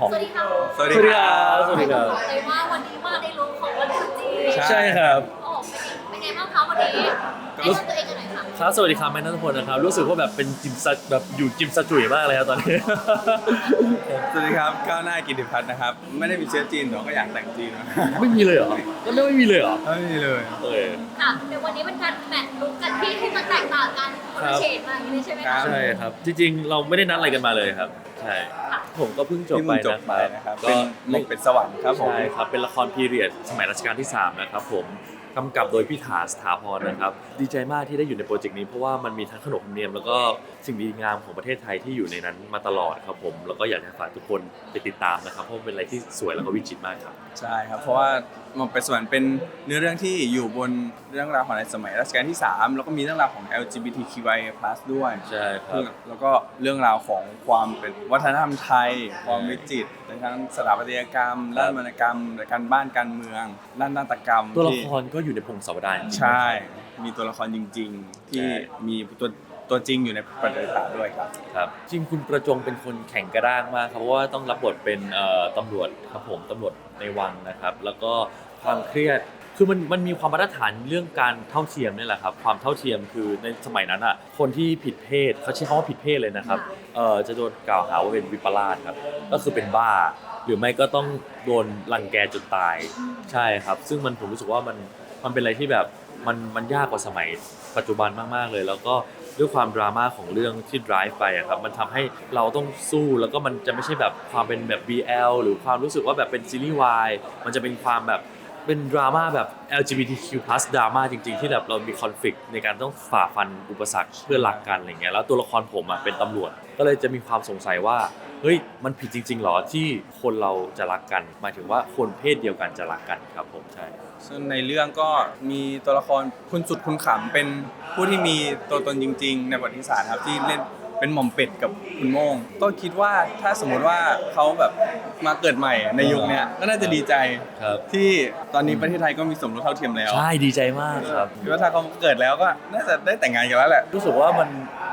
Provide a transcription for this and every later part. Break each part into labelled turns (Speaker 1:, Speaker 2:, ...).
Speaker 1: ของ
Speaker 2: สวัสดีค่ะ
Speaker 3: สวัสดีครับ
Speaker 1: สวัสดีครับ
Speaker 2: บอกเลยว่าวันนี้มาในลุคของวันตรุษจีน
Speaker 3: ใช่
Speaker 1: ใช่ครับ
Speaker 2: โอ้เป็นไงบ้างคะวันนี้แนะนำตัวเองกันหน่อยค่ะ
Speaker 1: ครับสวัสดีครับแม่นัทพลนะครับ รู้สึกว่าแบบเป็นจิมซัแบบอยู่จิมซาจุยมากเลยครับตอนนี้
Speaker 3: สวัสดีครับก้าวหน้ากิติพัฒน์นะครับ ไม่ได้มีเชื้อจีนแต่ว่าก็อยากแต่งจีนนะ
Speaker 1: ไม่มีเลยเหรอก็ไม่มีเลยเหรอ
Speaker 3: ไม่มีเลย
Speaker 1: เออ
Speaker 2: ค่ะเดี๋ยววันนี้เป็นการแมทลุคกันที่ที่มันแตกต่างกันคน
Speaker 1: ครั
Speaker 2: ละ
Speaker 1: บ
Speaker 2: เฉดมาอย่างนี้ใช่ไหม
Speaker 3: ครั
Speaker 2: คะ
Speaker 3: บ
Speaker 1: ใช่ครับ จริงๆ เราไม่ได้นัดอะไรกันมาเลยครับ ใช่ ผมก็เพิ่งจบ
Speaker 3: ที่
Speaker 1: ไป
Speaker 3: มึงจบ
Speaker 1: นะ
Speaker 3: ไป
Speaker 1: ครับ
Speaker 3: นะครับ
Speaker 1: ก็
Speaker 3: เป็นหมกเป็นสวรรค์ครับผม
Speaker 1: ใช่ครับเป็นละครพีเรียดสมัยรัชกาลที่3นะครับผมกำกับโดยพี่ถาสถาพรนะครับดีใจมากที่ได้อยู่ในโปรเจกต์นี้เพราะว่ามันมีทั้งขนบธรรมเนียมแล้วก็สิ่งดีงามของประเทศไทยที่อยู่ในนั้นมาตลอดครับผมแล้วก็อยากจะฝากทุกคนไปติดตามนะครับเพราะมันเป็นอะไรที่สวยแล้วก็วิจิตรมากครับ
Speaker 3: ใช่ครับ เพราะว่าหมกเป็นสวรรค์เป็นเนื้อเรื่องที่อยู่บนเรื่องราวของในสมัยรัชกาลที่ 3 แล้วก็มีเรื่องราวของ LGBTQI+ ด้วย
Speaker 1: ใช่ครับ
Speaker 3: แล้วก็เรื่องราวของความเป็นวัฒนธรรมไทย ความวิจิตรในทั้งสถาปัตยกรรมด้านวรรณกรรมการบ้านการเมืองด้านนาฏกรรม
Speaker 1: ตัวละ
Speaker 3: ที่
Speaker 1: ครก็อยู่ในพงศาวดารจริงๆ
Speaker 3: ใช่ มีตัวละครจริง ๆ ที่
Speaker 1: ใช่
Speaker 3: มีตัว ตัวจริงอยู่ในประวัติศาสตร์ด้วยครับ
Speaker 1: ครับจริงคุณประจงเป็นคนแข็งกระด้างมากครับเพราะว่าต้องรับบทเป็นเอ่อตำรวจครับผมตำรวจในวังนะครับ แล้วก็ความเครียดคือมันมันมีความมาตรฐานเรื่องการเท่าเทียมนี่แหละครับความเท่าเทียมคือในสมัยนั้นอะคนที่ผิดเพศเขาใช้คำว่าผิดเพศเลยนะครับเอ่อจะโดนกล่าวหาว่าเป็นวิปลาสครับก็คือเป็นบ้า หรือไม่ก็ต้องโดนรังแกจนตายใช่ครับ ซึ่งมันผมรู้สึกว่ามันมันเป็นอะไรที่แบบมันมันยากกว่าสมัยปัจจุบันมากๆเลย แล้วก็ ด้วยความดราม่าของเรื่องที่ drive ไปอะครับมันทำให้เราต้องสู้แล้วก็มันจะไม่ใช่แบบความเป็นแบบ BL หรือความรู้สึกว่าแบบเป็นซีรีส์วายมันจะเป็นความแบบเป็นดราม่าแบบ LGBTQ+ ดราม่าจริงๆ ที่แบบเรามีคอนฟ lict ในการต้องฝ่าฟันอุปสรรคเพื่อหลักกันอะไรเงี้ยแล้วตัวละครผมอะเป็นตำรวจ ก็เลยจะมีความสงสัยว่า เฮ้ยมันผิดจริงๆหรอที่คนเราจะรักกัน หมายถึงว่าคนเพศเดียวกันจะรักกันครับผมใช่
Speaker 3: ซึ่งในเรื่องก็มีตัวละครคุณสุดคุณขำเป็นผู้ที่มีตัวตนจริง ๆ ในประวัติศาสตร์ครับที่เล่น เป็นหม่อมเป็ดกับคุณโมงก็คิดว่าถ้าสมมติว่าเขาแบบมาเกิดใหม่ในยุคเนี้ยก็น่าจะดีใจ
Speaker 1: ครับ
Speaker 3: ที่ตอนนี้ประเทศไทยก็มีสมรสเท่าเทียมแล้ว
Speaker 1: ใช่ดีใจมากครับ
Speaker 3: คิดว่าถ้าเขาเกิดแล้วก็น่าจะได้แต่งงานกันแล้วแหละ
Speaker 1: รู้สึกว่ามัน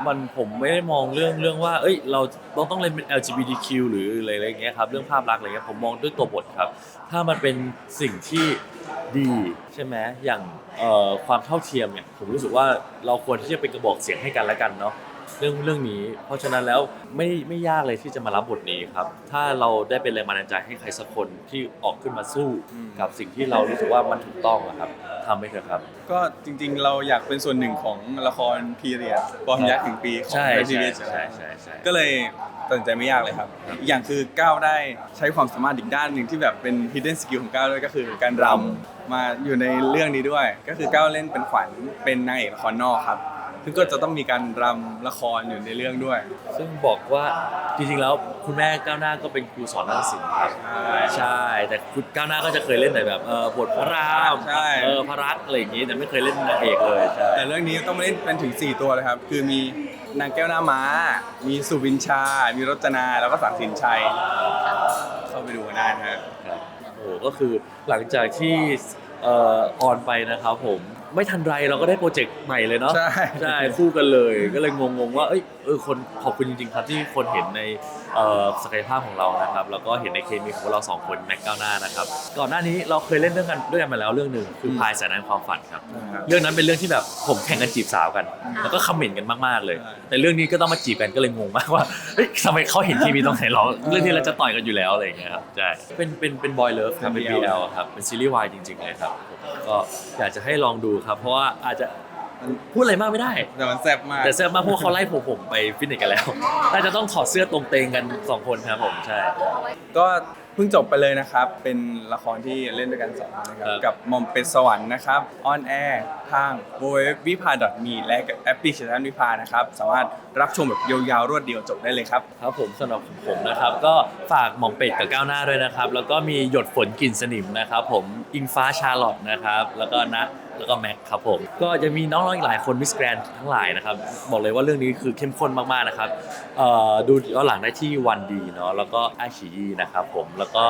Speaker 1: มันผมไม่ได้มองเรื่องเรื่องว่า เอ้ย เราต้องต้องเล่นเป็น LGBTQ หรืออะไรอะไรอย่างเงี้ยครับ เรื่องภาพลักษณ์อะไรเงี้ยผมมองด้วยตัวบทครับ ถ้ามันเป็นสิ่งที่ดีใช่ไหมอย่างเอ่อความเท่าเทียมเนี่ยผมรู้สึกว่าเราควรที่จะเป็นกระบอกเสียงให้กันและกันเนาะ เรื่องเรื่องนี้ เพราะฉะนั้นแล้วไม่ไม่ยากเลยที่จะมารับบทนี้ครับ ถ้าเราได้เป็นแรงบันดาลใจให้ใครสักคนที่ออกขึ้นมาสู้
Speaker 3: อืม
Speaker 1: กับสิ่งที่เรารู้สึกว่ามันถูกต้องอะครับทำไปเถอะครับ
Speaker 3: ก็จริงๆ เราอยากเป็นส่วนหนึ่งของละครพีเรียดปอมยักษ์ถึงปีของ
Speaker 1: ใช่
Speaker 3: ที
Speaker 1: ใช่
Speaker 3: วี
Speaker 1: ใช่ใช่ใช่
Speaker 3: ก็เลยตัดสินใจไม่ยากเลยครับอีกอย่างคือก้าวได้ใช้ความสามารถอีกด้านหนึ่งที่แบบเป็น hidden skill ของก้าวด้วยก็คือการรำมาอยู่ในเรื่องนี้ด้วย ก็คือก้าวเล่นเป็นขวัญเป็นนางเอกละครนอกครับ ซึ่งก็จะต้องมีการรำละครอยู่ในเรื่องด้วย
Speaker 1: ซึ่งบอกว่าจริงๆแล้วคุณแม่ก้าวหน้าก็เป็นครูสอนนาฏศิลป์ครับใช่ แต่คุณก้าวหน้าก็จะเคยเล่นแต่แบบเออบทพระราม
Speaker 3: ใช่
Speaker 1: เออพระรักอะไรอย่างงี้แต่ไม่เคยเล่นนางเอกเลยใช่
Speaker 3: แต่เรื่องนี้ต้องมาเล่นเป็นถึง 4 ตัวเลยครับ คือมีนางแก้วหน้าม้า มีสุวินชา มีรจนา แล้วก็สังสินชัย เข้าไปดูกันได้นะฮะ
Speaker 1: ครับโอ้โหก็คือหลังจากที่เอ่อออนไปนะครับผม ไม่ทันไรเราก็ได้โปรเจกต์ใหม่เลยเนาะ
Speaker 3: ใช่
Speaker 1: ใช่คู่กันเลยก็เลยงงๆว่าเอ้ยเออคนขอบคุณจริงๆครับที่คนเห็นใน เอ่อศักยภาพของเรานะครับแล้วก็เห็นในเคมีของพวกเราสองคนแม็กก้าวหน้านะครับก่อนหน้านี้เราเคยเล่นเรื่องกันด้วยกันมาแล้วเรื่องหนึ่งคือพายสายน้ำความฝันครับ เรื่องนั้นเป็นเรื่องที่แบบผมแข่งกันจีบสาวกัน แล้วก็คอมเมนต์กันมากๆเลย
Speaker 3: ใช่
Speaker 1: แต่เรื่องนี้ก็ต้องมาจีบกันก็เลยงงมากว่าเฮ้ยทำไมเขาเห็นทีวีตรงไหนหรอเรื่องที่เราจะต่อยกันอยู่แล้วอะไรอย่างเงี้ยครับใช่เป็นเป็นเป็นบอยเลิฟครับเป็น BL ครับเป็นซีรีส์วายจริงๆเลยครับผมก็อยากจะให้ลองดูครับเพราะว่าอาจจะ พูดอะไรมากไม่ได้
Speaker 3: แต่มันแซ่บมาก
Speaker 1: แต่แซ่บมากเพราะว่าเขาไล่ผมผมไปฟิตเนสกันแล้วน่าจะต้องถอดเสื้อตรงเตงกันสองคนครับผมใช่
Speaker 3: ก็เพิ่งจบไปเลยนะครับ เป็นละครที่เล่นด้วยกันสองคนนะครับ
Speaker 1: ครับ
Speaker 3: กับหมอมเป็ดสวรรค์นะครับ ออนแอร์ ทาง w w w v i p a m e และแอปพลิเคชันวิภานะครับ สามารถรับชมแบบยาวๆรวดเดียวจบได้เลยครับ
Speaker 1: ครับผมสำหรับผมนะครับ ก็ฝากหมอมเป็ดกับก้าวหน้าด้วยนะครับ แล้วก็มีหยดฝนกลิ่นสนิมนะครับ ผมอิงฟ้าชาร์ลอตนะครับ แล้วก็นะแล้วก็แม็กครับผมก็จะมีน้องๆอีกหลายคนมิสแกรนทั้งหลายนะครับ บอกเลยว่าเรื่องนี้คือเข้มข้นมากๆนะครับดูย้อนหลังได้ที่วันดีเนาะแล้วก็ไอชีนะครับผมแล้วก็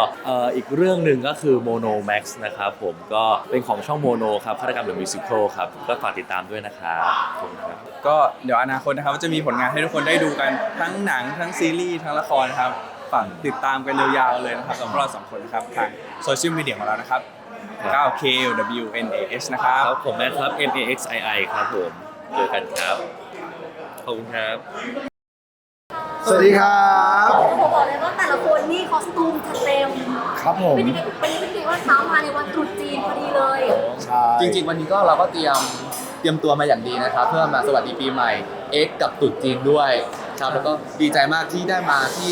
Speaker 1: อีกเรื่องหนึ่งก็คือโมโนแม็กซ์นะครับผมก็เป็นของช่องโมโนครับฆาตกรรมเดอะมิวสิคลครับ ก็ฝากติดตามด้วยนะครับขอบคุณครับ
Speaker 3: ก็เดี๋ยวอนาคตนะครับจะมีผลงานให้ทุกคนได้ดูกันทั้งหนังทั้งซีรีส์ทั้งละครนะครับฝากติดตามกันยาวๆเลยนะครับสำหรับเราสองคนนะครับทางโซเชียลมีเดียของเรานะครับ 9 K W N A H นะครั
Speaker 1: ค
Speaker 3: บ
Speaker 1: รับผมนะครับ M A X I I ครับผมเจอกันครับ ขอบคุณครับ
Speaker 4: สวัสดีครับ
Speaker 2: โอ้โหบอกเลยว่าแต่ละคนนี่คอสตูมจัดเต็ม
Speaker 4: ครับผม
Speaker 2: เป็นยังไงวันนี้เป็นยังไงว่าเช้ามาในวันตรุษจีนพอดีเลย
Speaker 4: ใช่
Speaker 5: จริงๆ วันนี้ก็เราก็เตรียมเตรียมตัวมาอย่างดีนะครับ เพื่อมาสวัสดีปีใหม่เอ็กกับตรุ๊จีนด้วยครับแล้วก็ดีใจมากที่ได้มาที่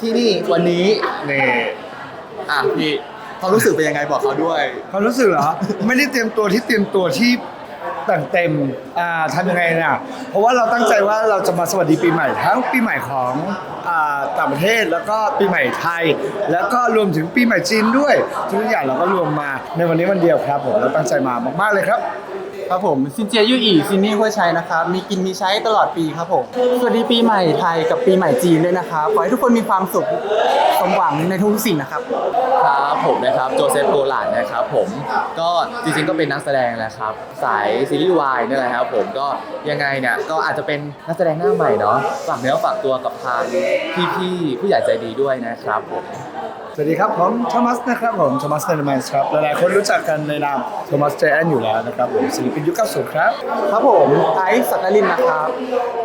Speaker 5: ที่นี่วันนี้นี่อะพี่ความรู้สึกเป็นยังไงบอกเขาด้วย
Speaker 4: ความรู้สึกเหรอ ไม่ได้เตรียมตัวที่เตรียมตัวที่ แต่งเต็มอ่าทำยังไงเนี่ยเพราะว่าเราตั้งใจว่าเราจะมาสวัสดีปีใหม่ทั้งปีใหม่ของอ่าต่างประเทศแล้วก็ปีใหม่ไทย แล้วก็รวมถึงปีใหม่จีนด้วยทุกอย่างเราก็รวมมาในวันนี้วันเดียวครับผมเราตั้งใจมามากๆเลยครับ
Speaker 6: ครับผมซินเจียยู่อีซินนี่ห้วยชัยนะครับมีกินมีใช้ตลอดปีครับผมสวัสดีปีใหม่ไทยกับปีใหม่จีนด้วยนะครับขอให้ทุกคนมีความสุขสมหวังในทุกสิ่งนะครับ
Speaker 5: ครับผมนะครับโจเซฟโกลานนะครับผมก็จริงๆก็เป็นนักแสดงแหละครับสายซีรีส์วายนี่แหละครับผมก็ยังไงเนี่ยก็อาจจะเป็นนักแสดงหน้าใหม่เนาะฝากเนื้อฝากตัวกับทางพี่ๆผู้ใหญ่ใจดีด้วยนะครับผม
Speaker 4: สวัสดีครับผมโทมัสนะครับผมโทมัสเนอร์แมนครับหลายๆคนรู้จักกันในนามโทมัสเจแอนอยู่แล้วนะครับผมศิลปินยุค90ครับ
Speaker 6: ครับผมไอซ์สักลินนะครับ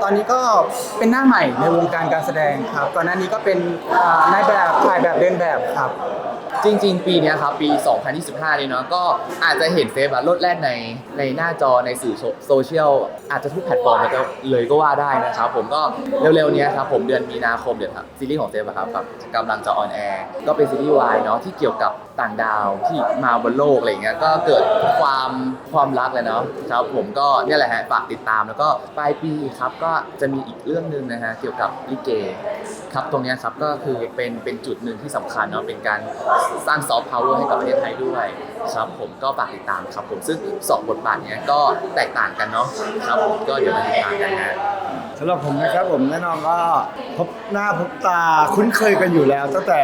Speaker 6: ตอนนี้ก็เป็นหน้าใหม่ในวงการการแสดงครับ ก่อนหน้านี้ก็เป็นอ่านายแบบถ่ายแบบเดินแบบครับ
Speaker 5: จริง ๆ ปีเนี้ยครับปี 2025นี่เนาะก็อาจจะเห็นเซฟอะลดแล่นในในหน้าจอในสื่อโซเชียลอาจจะทุกแพลตฟอร์มเลยก็เลยก็ว่าได้นะครับผมก็เร็วๆเนี้ยครับผมเดือนมีนาคมเดี๋ยวครับซีรีส์ของเซฟอะครับกับกำลังจะออนแอร์ก็เป็นซีรีส์วายเนาะที่เกี่ยวกับ ต่างดาวที่มาบนโลกอะไรอย่างเงี้ยก็เกิดความความรักเลยเนาะครับผมก็เนี่ยแหละฮะฝากติดตามแล้วก็ปลายปีครับก็จะมีอีกเรื่องหนึ่งนะฮะเกี่ยวกับลิเกครับตรงเนี้ยครับก็คือเป็นเป็นจุดหนึ่งที่สำคัญเนาะเป็นการสร้างซอฟต์พาวเวอร์ให้กับประเทศไทยด้วยครับผมก็ฝากติดตามครับผมซึ่งสองบทบาทเนี้ยก็แตกต่างกันเนาะครับผมก็เดี๋ยวมาติดตามกันนะ
Speaker 4: สำหรับผมนะครับผมแน่นอนก็พบหน้าพบตาคุ้นเคยกันอยู่แล้ว ตั้งแต่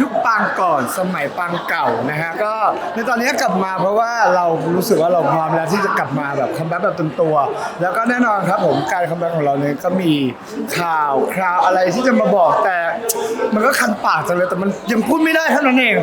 Speaker 4: ยุคปางก่อนสมัยปางเก่านะฮะก็ในตอนนี้กลับมาเพราะว่าเรารู้สึกว่าเราพร้อมแล้วที่จะกลับมาแบบคัมแบ็กแบบเต็มตัว แล้วก็แน่นอนครับผมการคัมแบ็กของเราเนี่ยก็มีข่าวคราวอะไรที่จะมาบอกแต่ มันก็คันปากจังเลยแต่มันยังพูดไม่ได้เท่านั้นเอง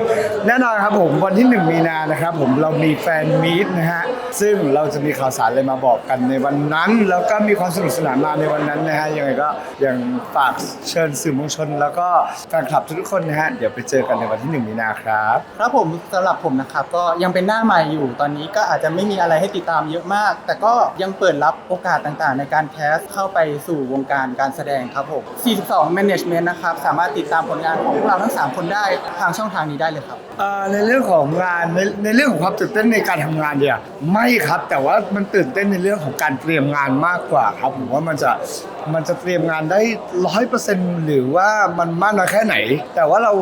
Speaker 4: แน่นอนครับผมวันที่ 1 มีนานะครับผมเรามีแฟนมีตนะฮะซึ่งเราจะมีข่าวสารอะไรมาบอกกันในวันนั้น แล้วก็มีความสนุกสนานมาในวันนั้นนะฮะยังไงก็ยังฝากเชิญสื่อมวลชน แล้วก็แฟนคลับทุกๆคนนะฮะเดี๋ยวไปเจอกันในวันที่1มีนาครับ
Speaker 6: ครับผมสำหรับผมนะครับก็ยังเป็นหน้าใหม่อยู่ตอนนี้ก็อาจจะไม่มีอะไรให้ติดตามเยอะมาก แต่ก็ยังเปิดรับโอกาสต่างๆ ในการแคสเข้าไปสู่วงการการแสดงครับผม 42 Management นะครับสามารถติดตามผลงานของพวกเราทั้ง 3 คนได้ทางช่องทางนี้ได้เลยครับ
Speaker 4: เอ่อในเรื่องของงานในในเรื่องของความตื่นเต้นในการทำงานเนี่ยไม่ครับแต่ว่ามันตื่นเต้นในเรื่องของการเตรียมงานมากกว่าครับผมว่ามันจะมันจะเตรียมงานได้ร้อยเปอร์เซ็นต์หรือว่ามันมากน้อยแค่ไหน แต่ว่าเรา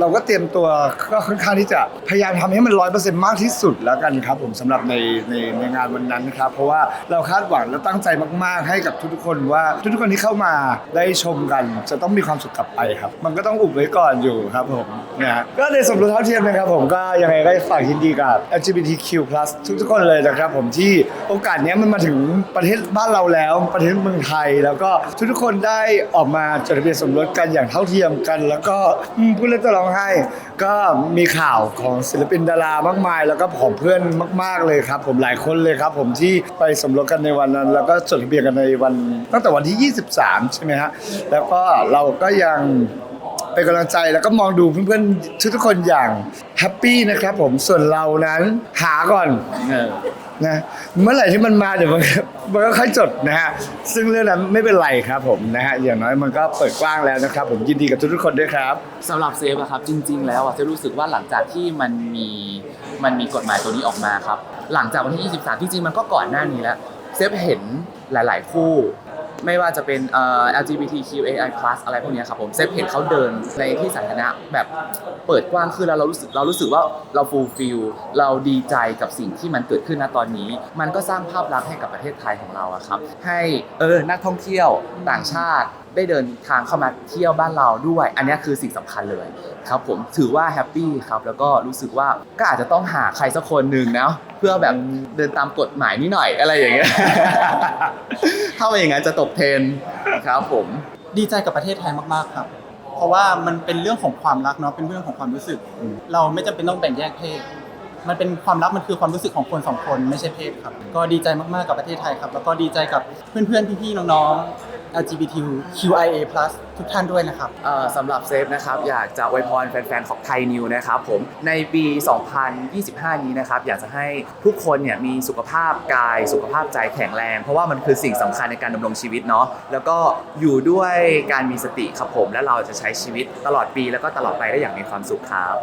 Speaker 4: เราก็เตรียมตัวก็ค่อนข้างที่จะพยายามทำให้มันร้อยเปอร์เซ็นต์มากที่สุดแล้วกันครับ ผมสำหรับในในในงานวันนั้นครับ เพราะว่าเราคาดหวังและตั้งใจมาก ๆ ให้กับทุกๆคนว่าทุกๆคนที่เข้ามาได้ชมกัน จะต้องมีความสุขกลับไปครับ มันก็ต้องอุบไว้ก่อนอยู่ครับผมนะฮะก็ในสมรสเท่าเทียมนะครับผมก็ยังไงก็ฝากยินดีกับ LGBTQ+ ทุกๆคนเลยนะครับ ผมที่โอกาสนี้มันมาถึงประเทศบ้านเราแล้วประเทศเมืองไทยแล้วก็ทุกๆคนได้ออกมาจดทะเบียนสมรสกันอย่างเท่าเทียมกัน แล้วก็อืมพูดแล้วจะร้องไห้ ก็มีข่าวของศิลปินดารามากมาย แล้วก็ของเพื่อนมาก ๆเลยครับ ผมหลายคนเลยครับ ผมที่ไปสมรสกันในวันนั้น แล้วก็จดทะเบียนกันในวัน ตั้งแต่วันที่ 23 ใช่ไหมฮะแล้วก็เราก็ยัง เป็นกำลังใจแล้วก็มองดูเพื่อนๆทุกๆคนอย่างแฮปปี้นะครับผมส่วนเรานั้นหาก่อน นะเมื่อไหร่ที่มันมาเดี๋ยวมันก็มันก็ค่อยจดนะฮะซึ่งเรื่องนั้นไม่เป็นไรครับผมนะฮะอย่างน้อยมันก็เปิดกว้างแล้วนะครับ ผมยินดีกับทุกๆคนด้วยครับ
Speaker 5: สำหรับเซฟอะครับจริง ๆ แล้วอะเซฟรู้สึกว่าหลังจากที่มันมีมันมีกฎหมายตัวนี้ออกมาครับ หลังจากวันที่ 23ที่จริงมันก็ก่อนหน้านี้แล้ว เซฟเห็นหลาย ๆ คู่ ไม่ว่าจะเป็นเอ่อ LGBTQAI+ อะไรพวกเนี้ยครับผมเซฟเห็นเขาเดินในที่สาธารณะแบบเปิดกว้างขึ้นแล้วเรารู้สึกเรารู้สึกว่าเราฟูลฟิลเราดีใจกับสิ่งที่มันเกิดขึ้นณตอนนี้ มันก็สร้างภาพลักษณ์ให้กับประเทศไทยของเราอะครับ ให้เออนักท่องเที่ยวต่างชาติได้เดินทางเข้ามาเที่ยวบ้านเราด้วย อันนี้คือสิ่งสำคัญเลยครับผมถือว่าแฮปปี้ครับแล้วก็รู้สึกว่าก็อาจจะต้องหาใครสักคนหนึ่งนะ พื่อแบบเดินตามกฎหมายนิดหน่อยอะไรอย่างเงี้ยถ้าไม่อย่างนั้นจะตกเทรนด์ครับผม
Speaker 6: ดีใจกับประเทศไทยมากๆครับ เพราะว่ามันเป็นเรื่องของความรักเนาะเป็นเรื่องของความรู้สึก เราไม่จำเป็นต้องแบ่งแยกเพศ มันเป็นความรักมันคือความรู้สึกของคนสองคนไม่ใช่เพศครับ ก็ดีใจมากๆกับประเทศไทยครับ แล้วก็ดีใจกับเพื่อนๆพี่ๆน้องๆ LGBTQIA+ ทุกท่านด้วยนะครับ
Speaker 5: เอ่อสำหรับเซฟนะครับอยากจะอวยพรแฟนๆ ของไทยนิวนะครับผมในปี 2025 นี้นะครับอยากจะให้ทุกคนเนี่ยมีสุขภาพกาย สุขภาพใจแข็งแรง เพราะว่ามันคือสิ่งสำคัญในการดำรงชีวิตเนาะแล้วก็อยู่ด้วยการมีสติครับผม และเราจะใช้ชีวิตตลอดปีแล้วก็ตลอดไปได้อย่างมีความสุขครับ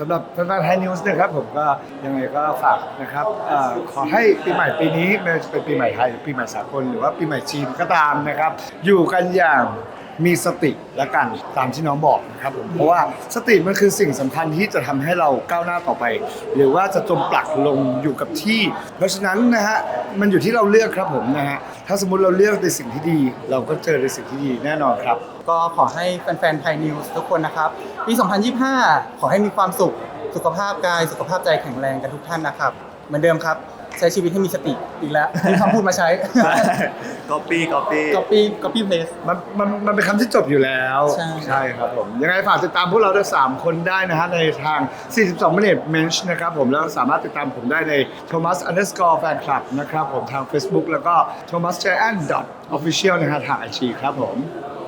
Speaker 4: สำหรับแฟนๆไทยนิวส์นะครับผมก็ยังไงก็ฝากนะครับเอ่อขอให้ปีใหม่ปีนี้ไม่ว่าจะเป็นปีใหม่ไทยหรือปีใหม่สากลหรือว่าปีใหม่จีนก็ตามนะครับ อยู่กันอย่าง มีสติและกันตามที่น้องบอกนะครับผมเพราะว่าสติมันคือสิ่งสำคัญที่จะทำให้เราก้าวหน้าต่อไป หรือว่าจะจมปลักลงอยู่กับที่ เพราะฉะนั้นนะฮะมันอยู่ที่เราเลือกครับผมนะฮะถ้าสมมติเราเลือกในสิ่งที่ดี เราก็เจอในสิ่งที่ดีแน่นอนครับ
Speaker 6: ก็ขอให้แฟนๆไทยนิวส์ทุกคนนะครับปี 2025 ขอให้มีความสุขสุขภาพกาย สุขภาพใจแข็งแรงกันทุกท่านนะครับ เหมือนเดิมครับ ใช้ชีวิตให้มีสติอีกแล้วมีคำพูดมาใช้
Speaker 5: copy copy
Speaker 6: copy copy paste
Speaker 4: มันมันมันเป็นคำที่จบอยู่แล้ว
Speaker 6: ใช่
Speaker 4: ครับผม ยังไงฝากติดตามพวกเราทั้งสามคนได้นะฮะ ในทาง 42 minute mensch นะครับผม แล้วสามารถติดตามผมได้ใน thomas underscore fan club นะครับผมทาง Facebook แล้วก็ thomas giant official นะฮะทาง IG ครับผม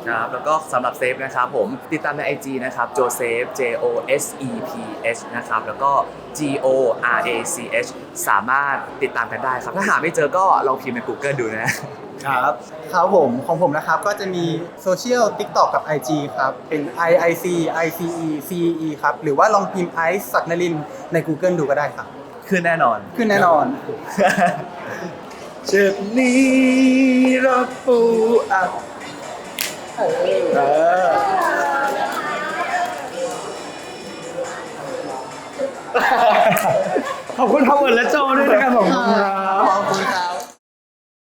Speaker 5: ครับแล้วก็สำหรับเซฟนะครับผมติดตามใน IG นะครับ joseph j o s e p h นะครับแล้วก็ g o r a c h สามารถติดตามกันได้ครับ ถ้าหาไม่เจอก็ลองพิมพ์ใน Google ดูนะ
Speaker 4: ครับ
Speaker 6: ครับผมของผมนะครับก็จะมีโซเชียล TikTok กับ IG ครับ เป็น i i c i c e c e ครับ หรือว่าลองพิมพ์ i ศักนลินใน Google ดูก็ได้ครับ
Speaker 5: ขึ้นแน่นอน
Speaker 6: ขึ้นแน่นอน
Speaker 4: เจ็บนี้รับปูอัด เออขอบคุณทาวเวิร์ดและโจด้วยนะครับผมขอบคุณครับ